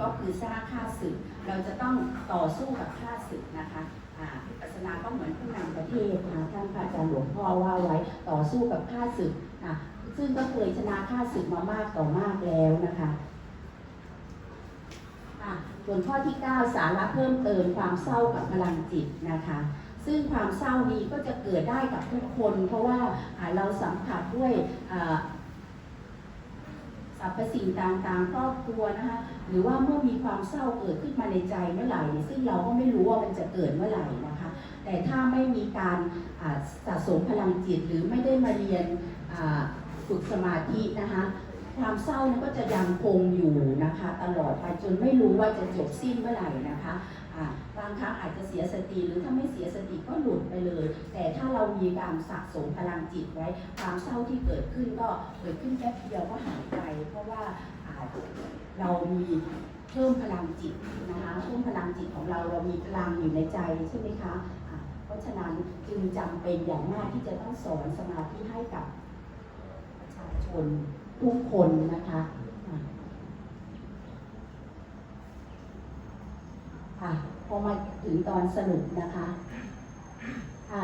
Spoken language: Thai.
ก็คือสร้างข้าศึก เราจะต้องต่อสู้กับข้าศึกนะคะอ่าวิปัสสนาก็เหมือนผู้นำประเทศนะท่านพระอาจารย์หลวงพ่อว่าไว้ต่อสู้กับข้าศึกนะซึ่งก็เคยชนะข้าศึกมามากต่อมากแล้วนะคะอะส่วนข้อที่ 9 สาระเพิ่มเติมความเศร้ากับพลังจิตนะคะซึ่งความเศร้านี้ก็จะเกิดได้กับทุกคน เพราะว่าอ่าเราสัมผัสด้วยอ่า สรรพสิ่งต่างๆครอบครัวนะคะหรือว่าเมื่อมีความเศร้าเกิดขึ้นมาในใจเมื่อไหร่เนี่ยซึ่งเราก็ไม่รู้ว่ามันจะเกิดเมื่อไหร่นะคะ แต่ถ้าไม่มีการสะสมพลังจิตหรือไม่ได้มาเรียนฝึกสมาธินะคะ ความเศร้านั้นก็จะยังคงอยู่นะคะ ตลอดไปจนไม่รู้ว่าจะจบสิ้นเมื่อไหร่นะคะอ่าบางครั้งอาจจะเสียสติหรือถ้าไม่เสียสติก็หลุดไปเลย แต่ถ้าเรามีการสะสมพลังจิตไว้ ความเศร้าที่เกิดขึ้นก็เกิดขึ้นแป๊บเดียวก็หายไป เพราะว่าอ่าเรามีเพิ่มพลังจิตนะคะเพิ่มพลังจิตของเราเรามีพลังอยู่ในใจใช่ไหมคะอ่าเพราะฉะนั้นจึงจำเป็นอย่างมากที่จะต้องสอนสมาธิให้กับประชาชน ทุกคนนะคะค่ะพอมาถึงตอนสรุปนะคะอะ